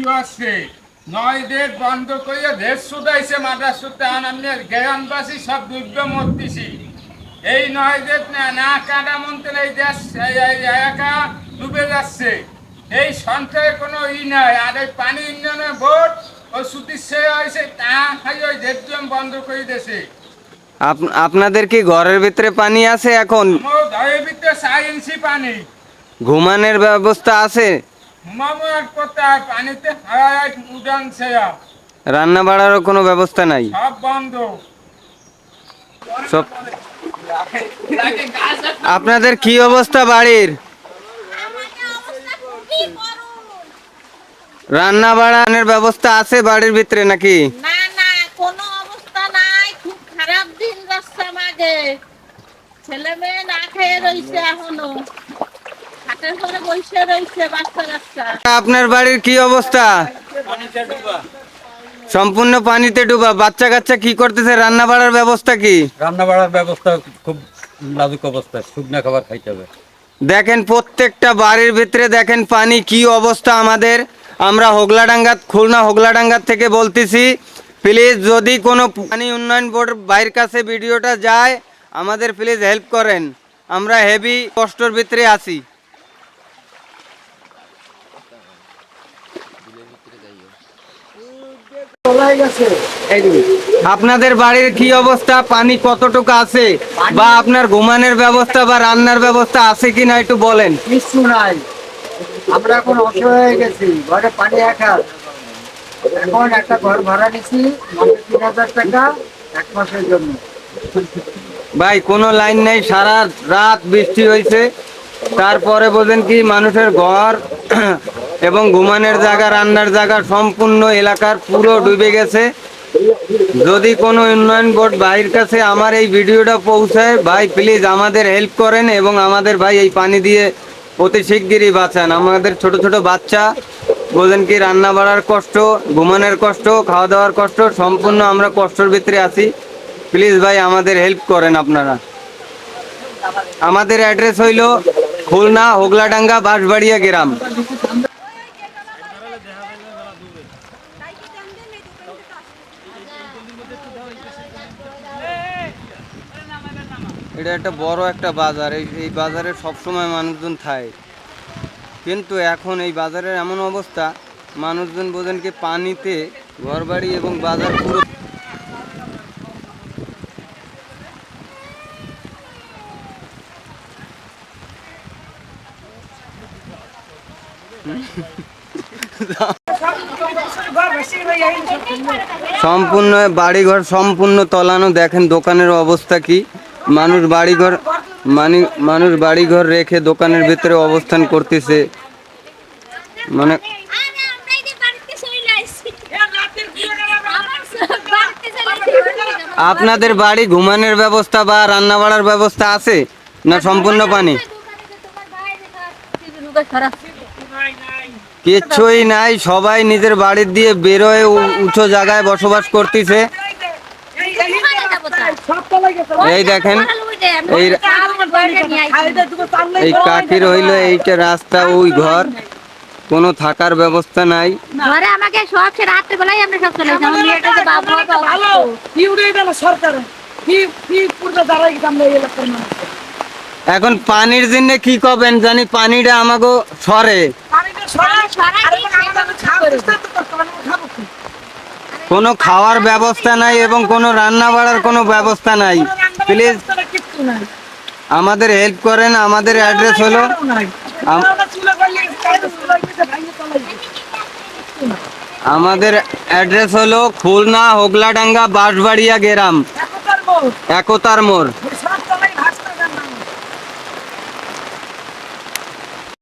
কি আসছে নয় ডেট বন্ধ করিয়া দেশ শুধাইছে মাদ্রাস শুদ্ধ আনামনে জ্ঞানবাসী সব দুর্গ মরতেছি। এই নয় ডেট না না কাটা মন্ত্রে এই দেশ এই ডুবে যাচ্ছে। এই সঞ্চয়ে কোনো ই নাই আর এই পানি উন্নয়নের বোর্ড ও সুতির সে হয়েছে তা খাই ওই দেড়জন বন্ধ করে দিয়েছে। আপ- আপনাদের কি ঘরের ভিতরে পানি আছে এখন? ঘরের ভিতরে সাইন্সি পানি। ঘুমানোর ব্যবস্থা আছে? কোথায় পানিতে হারায় উড়ান সেয়া রান্না বাড়ারও কোনো ব্যবস্থা নাই। সব বন্ধ। সব আপনাদের কি অবস্থা বাড়ির। রান্না বাড়ানোর ব্যবস্থা আছে বাড়ির ভিতরে নাকি? না না কোনো অবস্থা নাই। খুব খারাপ দিন যাচ্ছে আমাকে ছেলে মেয়ে না খেয়ে রয়েছে এখনও। আপনার বাড়ির কি অবস্থা? সম্পূর্ণ পানিতে ডুবা। বাচ্চা কাচ্চা কি করতেছে? রান্না বাড়ার ব্যবস্থা কি? রান্না বাড়ার ব্যবস্থা খুব নাজুক অবস্থা। শুকনা খাবার খাইতে হবে। দেখেন প্রত্যেকটা বাড়ির ভিতরে দেখেন পানি কি অবস্থা আমাদের। আমরা হোগলাডাঙ্গা খুলনা হোগলাডাঙ্গা থেকে বলতেছি প্লিজ যদি কোনো পানি উন্নয়ন বোর্ড বাইরের কাছে ভিডিওটা যায় আমাদের প্লিজ হেল্প করেন। আমরা হেভি কষ্টর ভিতরে আছি। আপনাদের বাড়ির কি অবস্থা? পানি কতটুকু আছে? বা আপনার ঘুমানোর ব্যবস্থা বা রান্নার ব্যবস্থা আছে কিনা একটু বলেন। কিচ্ছু নাই। আমরা এখন অসহায় হয়ে গেছি। ঘরে পানি একা। এখন একটা ঘর ভাড়া নিছি তিন হাজার টাকা এক মাসের জন্য। ভাই কোনো লাইন নেই সারা রাত বৃষ্টি হয়েছে তারপরে বোঝেন কি, মানুষের ঘর এবং ঘুমানোর জায়গা, রান্নার জায়গা, সম্পূর্ণ এলাকার পুরো ডুবে গেছে। যদি কোনো উন্নয়ন বোর্ড ভাইয়ের কাছে আমার এই ভিডিওটা পৌঁছায়, ভাই প্লিজ আমাদের হেল্প করেন এবং আমাদের ভাই এই পানি দিয়ে অতি শিগগিরই বাঁচান। আমাদের ছোট ছোট বাচ্চা বোঝেন কি, রান্না বাড়ার কষ্ট, ঘুমানোর কষ্ট, খাওয়া দাওয়ার কষ্ট, সম্পূর্ণ আমরা কষ্টর ভিতরে আছি। প্লিজ ভাই আমাদের হেল্প করেন আপনারা। আমাদের অ্যাড্রেস হইল খুলনা, হোগলাডাঙ্গা, বাঁশবাড়িয়া গ্রাম। এটা একটা বড় একটা বাজার। এই এই বাজারে সবসময় মানুষজন থাকে। কিন্তু এখন এই বাজারের এমন অবস্থা, মানুষজন বোঝেন কি পানিতে ঘরবাড়ি এবং বাজার পুরো সম্পূর্ণ বাড়িঘর, সম্পূর্ণ তলানো। দেখেন দোকানের অবস্থা কি। মানুষ বাড়িঘর, মানি মানুষ বাড়িঘর রেখে দোকানের ভিতরে অবস্থান করতেছে। মানে আপনাদের বাড়ি ঘুমানোর ব্যবস্থা বা রান্না বাড়ার ব্যবস্থা আছে না সম্পূর্ণ পানি? কিচ্ছুই নাই সবাই নিজের বাড়ির দিয়ে বেরোয় উ- উঁচু জায়গায় বসবাস করতেছে। এই দেখেন এই এই কাকির হইল এইটা রাস্তা ওই ঘর। কোনো থাকার ব্যবস্থা নাই। ঘরে আমাকে সব সে রাত্রে বেলায় আমরা সব চলে আমার মেয়েটা যে বাবু ভালো কি উড়ে গেল সরকার? কি কি পূর্বে দাঁড়াই গেলাম এই এলাকার মানুষ এখন পানির জন্য কি করবেন জানি পানিটা আমাকে সরে। কি? কোনো খাওয়ার ব্যবস্থা নাই এবং কোনো রান্না বাড়ার কোনো ব্যবস্থা নাই। প্লিজ। আমাদের হেল্প করেন আমাদের অ্যাড্রেস হলো। আমাদের অ্যাড্রেস হলো খুলনা হোগলাডাঙ্গা বাঁশবাড়িয়া গ্রাম। একতার মোড়।